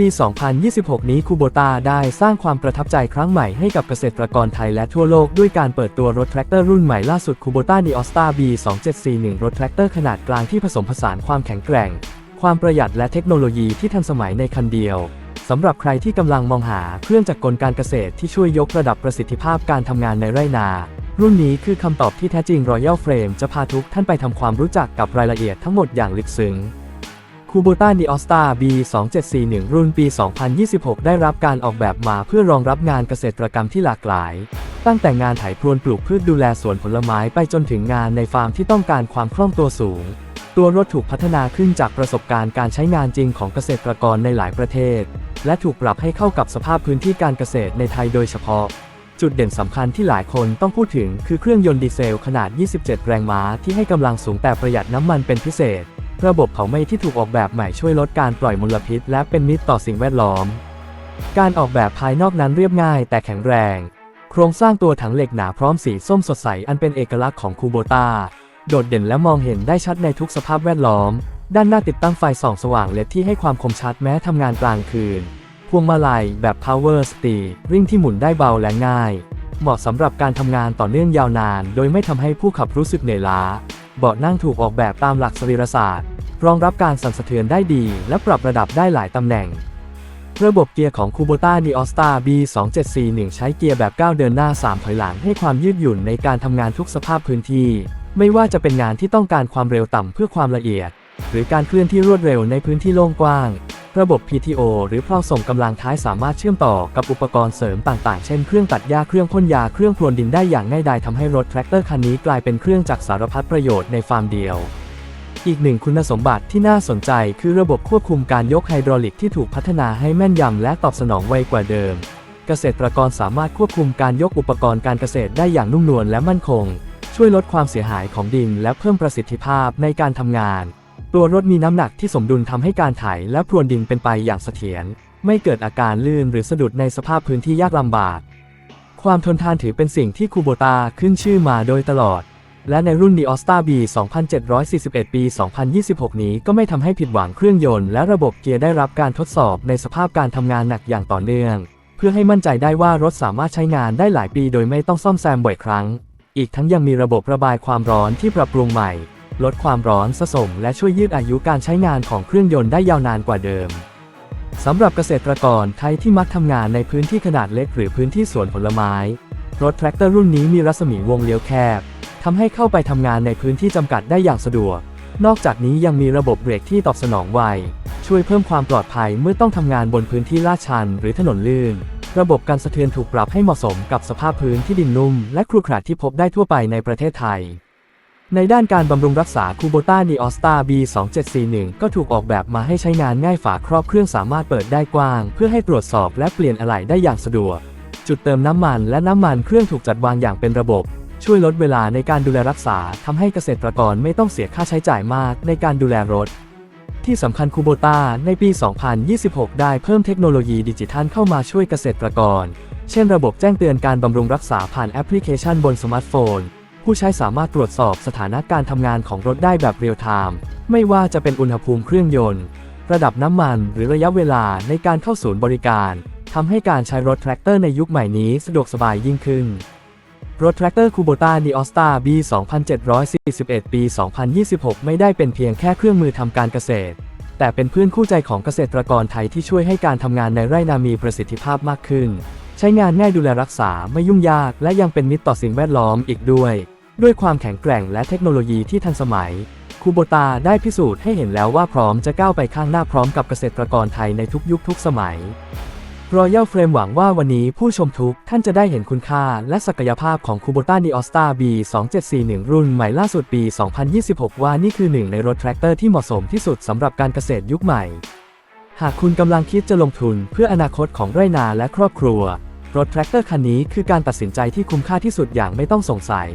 ปี 2026 นี้คูโบตาได้สร้างความประทับใจครั้งใหม่ให้กับเกษตรกรไทยและทั่วโลกด้วยการเปิดตัวรถแทรกเตอร์รุ่นใหม่ล่าสุดคูโบตา n ีออสตา B2741 รถแทรกเตอร์ขนาดกลางที่ผสมผสานความแข็งแกร่ง ความประหยัดและเทคโนโลยีที่ทันสมัยในคันเดียวสำหรับใครที่กำลังมองหาเครื่องจักรกลการเกษตรที่ช่วยยกระดับประสิทธิภาพการทำงานในไร่นา รุ่นนี้คือคำตอบที่แท้จริง Royal Frame จะพาทุกท่านไปทำความรู้จักกับรายละเอียดทั้งหมดอย่างลึกซึ้ง คูโบต้า n ีออสตา B2741 รุ่นปี 2026 ได้รับการออกแบบมาเพื่อรองรับงานเกษตรกรรมที่หลากหลาย ตั้งแต่งานไถพรวนปลูกพืชดูแลสวนผลไม้ไปจนถึงงานในฟาร์มที่ต้องการความคล่องตัวสูง ตัวรถถูกพัฒนาขึ้นจากประสบการณ์การใช้งานจริงของเกษตรกรในหลายประเทศ และถูกปรับให้เข้ากับสภาพพื้นที่การเกษตรในไทยโดยเฉพาะ จุดเด่นสำคัญที่หลายคนต้องพูดถึงคือเครื่องยนต์ดีเซลขนาด 27 แรงม้าที่ให้กำลังสูงแต่ประหยัดน้ำมันเป็นพิเศษ ระบบเผาไหม้ที่ถูกออกแบบใหม่ช่วยลดการปล่อยมลพิษ และเป็นมิตรต่อสิ่งแวดล้อม การออกแบบภายนอกนั้นเรียบง่ายแต่แข็งแรง โครงสร้างตัวถังเหล็กหนาพร้อมสีส้มสดใสอันเป็นเอกลักษณ์ของคูโบตาโดดเด่นและมองเห็นได้ชัดในทุกสภาพแวดล้อม ด้านหน้าติดตั้งไฟส่องสว่างเลดที่ให้ความคมชัดแม้ทำงานกลางคืน พวงมาลัยแบบ Power Steer ริ่งที่หมุนได้เบาและง่าย เหมาะสำหรับการทำงานต่อเนื่องยาวนาน โดยไม่ทำให้ผู้ขับรู้สึกเหนื่อยล้า เบาะนั่งถูกออกแบบตามหลักสรีรศาสตร์ รองรับการสั่นสะเทือนได้ดี และปรับระดับได้หลายตำแหน่ง ระบบเกียร์ของ Kubota n e o s t a B2741 ใช้เกียร์แบบ 9 เดินหน้า 3 ถอยหลังให้ความยืดหยุ่นในการทำงานทุกสภาพพื้นที่ ไม่ว่าจะเป็นงานที่ต้องการความเร็วต่ำเพื่อความละเอียด หรือการเคลื่อนที่รวดเร็วในพื้นที่โล่งกว้าง ระบบ PTO หรือเพลาส่งกำลังท้ายสามารถเชื่อมต่อกับอุปกรณ์เสริมต่างๆ เช่นเครื่องตัดหญ้าเครื่องพ่นยาเครื่องพรวนดินได้อย่างง่ายดายทำให้รถแทรกเตอร์คันนี้กลายเป็นเครื่องจักรสารพัดประโยชน์ในฟาร์มเดียว อีกหนึ่งคุณสมบัติที่น่าสนใจคือระบบควบคุมการยกไฮดรอลิกที่ถูกพัฒนาให้แม่นยำและตอบสนองไวกว่าเดิม เกษตรกรสามารถควบคุมการยกอุปกรณ์การเกษตรได้อย่างนุ่มนวลและมั่นคง ช่วยลดความเสียหายของดินและเพิ่มประสิทธิภาพในการทำงาน ตัวรถมีน้ำหนักที่สมดุลทำให้การไถและพรวนดินเป็นไปอย่างเสถียรไม่เกิดอาการลื่นหรือสะดุดในสภาพพื้นที่ยากลำบาก ความทนทานถือเป็นสิ่งที่คูโบตาขึ้นชื่อมาโดยตลอด และในรุ่น n e o s t a B 2741 ปี 2026 นี้ก็ไม่ทำให้ผิดหวังเครื่องยนต์และระบบเกียร์ได้รับการทดสอบในสภาพการทำงานหนักอย่างต่อเนื่อง เพื่อให้มั่นใจได้ว่ารถสามารถใช้งานได้หลายปีโดยไม่ต้องซ่อมแซมบ่อยครั้ง อีกทั้งยังมีระบบระบายความร้อนที่ปรับปรุงใหม่ ลดความร้อนสะสม และช่วยยืดอายุการใช้งานของเครื่องยนต์ได้ยาวนานกว่าเดิมสำหรับเกษตรกรไทยที่มักทำงานในพื้นที่ขนาดเล็กหรือพื้นที่สวนผลไม้ รถแทรกเตอร์รุ่นนี้มีรัศมีวงเลี้ยวแคบ ทำให้เข้าไปทำงานในพื้นที่จำกัดได้อย่างสะดวก นอกจากนี้ยังมีระบบเบรกที่ตอบสนองไว ช่วยเพิ่มความปลอดภัยเมื่อต้องทำงานบนพื้นที่ลาดชันหรือถนนลื่น ระบบการสะเทือนถูกปรับให้เหมาะสมกับสภาพพื้นที่ดินนุ่ม และครุขระที่พบได้ทั่วไปในประเทศไทย ในด้านการบำรุงรักษาคูโบต้า n ีออสตา B2741 ก็ถูกออกแบบมาให้ใช้งานง่ายฝาครอบเครื่องสามารถเปิดได้กว้าง เพื่อให้ตรวจสอบและเปลี่ยนอะไหล่ได้อย่างสะดวก จุดเติมน้ำมันและน้ำมันเครื่องถูกจัดวางอย่างเป็นระบบ ช่วยลดเวลาในการดูแลรักษาทำให้เกษตรกรไม่ต้องเสียค่าใช้จ่ายมากในการดูแลรถ ที่สำคัญคูโบต้าในปี 2026 ได้เพิ่มเทคโนโลยีดิจิทัลเข้ามาช่วยเกษตรกร เช่นระบบแจ้งเตือนการบำรุงรักษาผ่านแอปพลิเคชันบนสมาร์ทโฟน ผู้ใช้สามารถตรวจสอบสถานะการทำงานของรถได้แบบเรียลไทม์ไม่ว่าจะเป็นอุณหภูมิเครื่องยนต์ ระดับน้ำมันหรือระยะเวลาในการเข้าศูนย์บริการทำให้การใช้รถแทรกเตอร์ในยุคใหม่นี้สะดวกสบายยิ่งขึ้น รถแทรกเตอร์คูโบต้า n ีออสตา B 2741 ปี 2026 ไม่ได้เป็นเพียงแค่เครื่องมือทำการเกษตร แต่เป็นเพื่อนคู่ใจของเกษตรกรไทยที่ช่วยให้การทำงานในไร่นามีประสิทธิภาพมากขึ้น ใช้งานง่ายดูแลรักษาไม่ยุ่งยาก และยังเป็นมิตรต่อสิ่งแวดล้อมอีกด้วย ด้วยความแข็งแกร่งและเทคโนโลยีที่ทันสมัยคูโบตาได้พิสูจน์ให้เห็นแล้วว่าพร้อมจะก้าวไปข้างหน้าพร้อมกับเกษตรกรไทยในทุกยุคทุกสมัย Royal Frame หวังว่าวันนี้ผู้ชมทุกท่านจะได้เห็นคุณค่าและศักยภาพของ Kubota n e o s t a B 2741รุ่นใหม่ล่าสุดปี 2026 ว่านี่คือหนึ่งในรถแทรกเตอร์ที่เหมาะสมที่สุดสำหรับการเกษตรยุคใหม่ หากคุณกำลังคิดจะลงทุนเพื่ออนาคตของไรนาและครอบครัว รถแทรกเตอร์คันนี้คือการตัดสินใจที่คุ้มค่าที่สุดอย่างไม่ต้องสงสัย